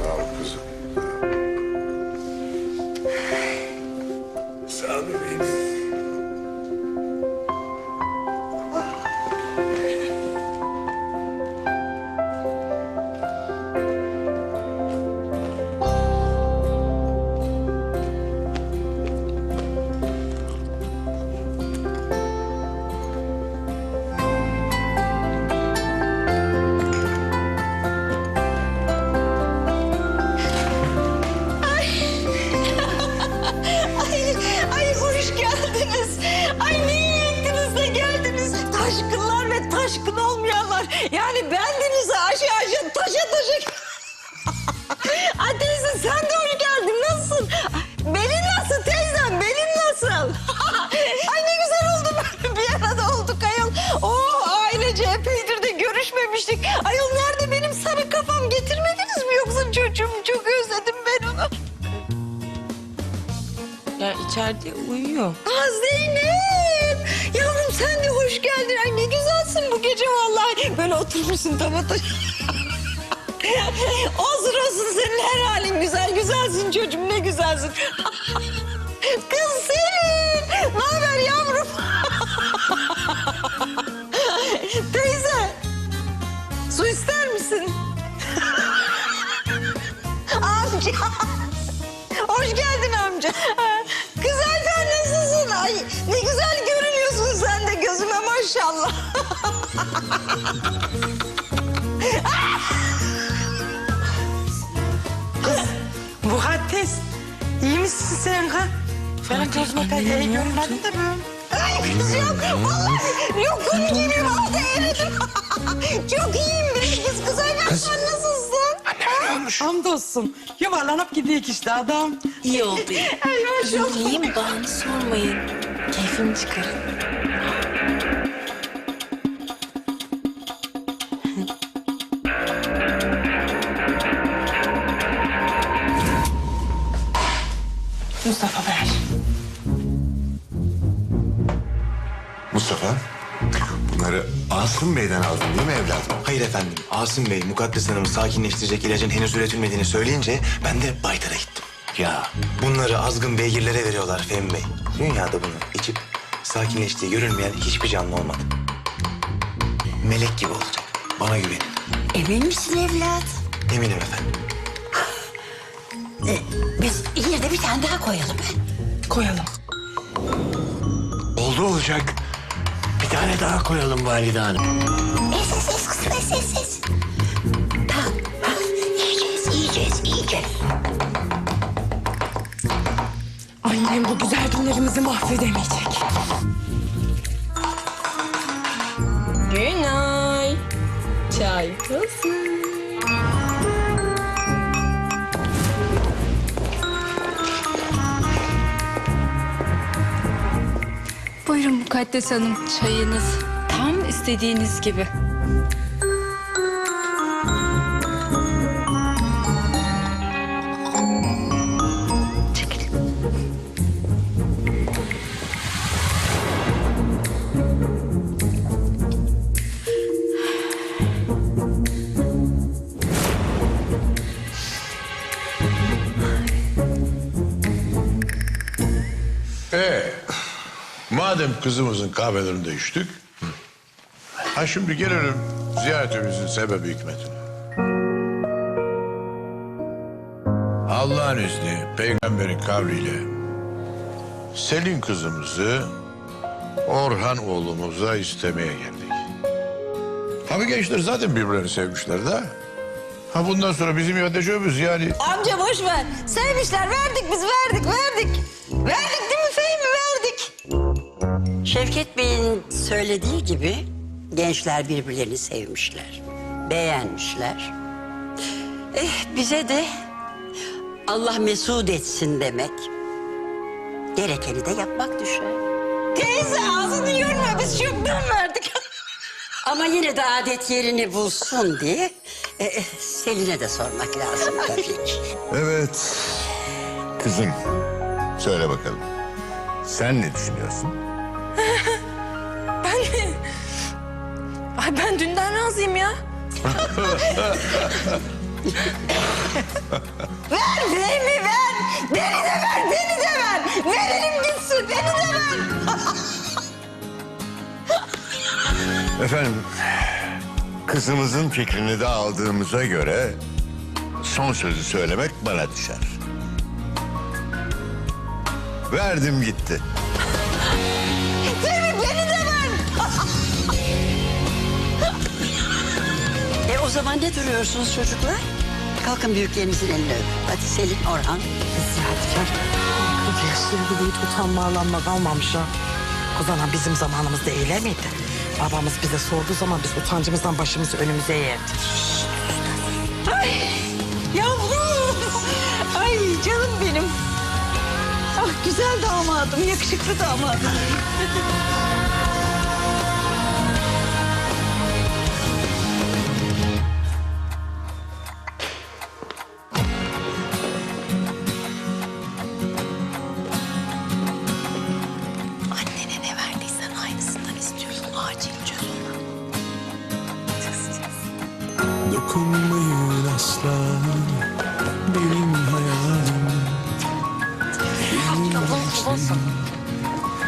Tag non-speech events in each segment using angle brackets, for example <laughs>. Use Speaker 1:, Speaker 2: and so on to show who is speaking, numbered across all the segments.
Speaker 1: out because Taşkın olmayanlar. Yani bendenize aşı aşı taşa taşa. <laughs> Ay teyze sen de hoş geldin. Nasılsın? Belin nasıl teyzem? Belin nasıl? <laughs> Ay ne güzel oldu böyle <laughs> bir arada olduk ayol. Oo ailece epeydir de görüşmemiştik. Ayol nerede benim sarı kafam getirmediniz mi yoksa çocuğum? Çok özledim ben onu.
Speaker 2: Ya içeride uyuyor.
Speaker 1: Aa Zeynep! Yavrum sen de hoş geldin. Ay ne güzelsin bu gece vallahi. Böyle oturmuşsun otur. <laughs> olsun olsun senin her halin güzel. Güzelsin çocuğum ne güzelsin. <laughs> Kız Selin! Ne haber yavrum? <laughs> Teyze! Su ister misin? Amca! Hoş geldin amca. Maşallah.
Speaker 2: Mukaddes. iyi misin sen ha? Falan çalışmakta iyi görünmedin de böyle.
Speaker 1: Ay kız yok. Vallahi yok komik geliyor. Aldı eridim. Çok iyiyim benim kız. Kız Ayfer sen nasılsın?
Speaker 2: Hamdolsun. Yuvarlanıp gidiyor işte adam.
Speaker 3: İyi oldu. <laughs>
Speaker 1: Ay maşallah.
Speaker 3: İyiyim bağını sormayın. Keyfimi çıkarın.
Speaker 2: Mustafa ver.
Speaker 4: Mustafa, bunları Asım Bey'den aldın değil mi evladım?
Speaker 5: Hayır efendim. Asım Bey, Mukaddes Hanım'ı sakinleştirecek ilacın henüz üretilmediğini söyleyince ben de Baytar'a gittim. Ya bunları azgın beygirlere veriyorlar Fehmi Bey. Dünyada bunu içip sakinleştiği görülmeyen hiçbir canlı olmadı. Melek gibi olacak. Bana güvenin.
Speaker 3: Emin misin evlat?
Speaker 5: Eminim efendim.
Speaker 3: Ee, yine de bir tane daha koyalım.
Speaker 2: Koyalım.
Speaker 4: Oldu olacak. Bir tane daha koyalım Valide Hanım.
Speaker 3: Es es es kızım es es es. Tamam. Ha, yiyeceğiz yiyeceğiz yiyeceğiz.
Speaker 2: Annem bu güzel günlerimizi mahvedemeyecek. Günay. Çay hazır.
Speaker 6: Mukaddes Hanım çayınız. Tam istediğiniz gibi.
Speaker 4: Madem kızımızın kahvelerinde içtik... ...ha şimdi gelelim ziyaretimizin sebebi hikmetine. Allah'ın izni, peygamberin kavliyle... ...Selin kızımızı Orhan oğlumuza istemeye geldik. Abi gençler zaten birbirlerini sevmişler de. Ha bundan sonra bizim yapacağımız yani
Speaker 1: Amca boş ver. Sevmişler verdik biz verdik verdik. Verdik değil mi.
Speaker 7: Şevket Bey'in söylediği gibi gençler birbirlerini sevmişler, beğenmişler. Eh bize de Allah mesut etsin demek. Gerekeni de yapmak düşer.
Speaker 1: Teyze ağzını yorma biz çoktan verdik. <laughs>
Speaker 7: Ama yine de adet yerini bulsun diye eh, Selin'e de sormak lazım tabii ki. <laughs>
Speaker 4: Evet. Kızım, söyle bakalım. Sen ne düşünüyorsun?
Speaker 2: Ay ben dünden razıyım ya.
Speaker 1: Fehmi ver. Beni de ver, beni de ver. Verelim gitsin, beni de ver.
Speaker 4: Efendim, kızımızın fikrini de aldığımıza göre son sözü söylemek bana düşer. Verdim gitti.
Speaker 7: Zaman ne duruyorsunuz çocuklar? Kalkın büyüklerinizin elini öpün. Hadi Selin, Orhan.
Speaker 2: Ziyadikar. Kız yaşlı gibi hiç utanma arlanma kalmamış ha. Ana bizim zamanımızda öyle miydi? Babamız bize sorduğu zaman biz utancımızdan başımızı önümüze eğerdik.
Speaker 1: Ay yavrum. Ay canım benim. Ah güzel damadım, yakışıklı damadım.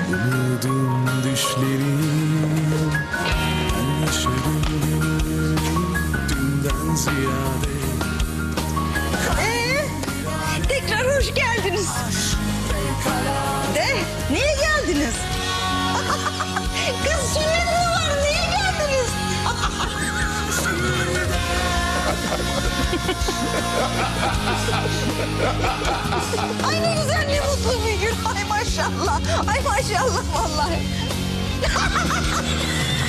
Speaker 8: Umudum günü dünden ziyade
Speaker 1: Ee, tekrar hoş geldiniz. De, niye geldiniz? <laughs> Kız sünnet mi var? Niye geldiniz? <laughs> Ay maşallah vallahi. <laughs>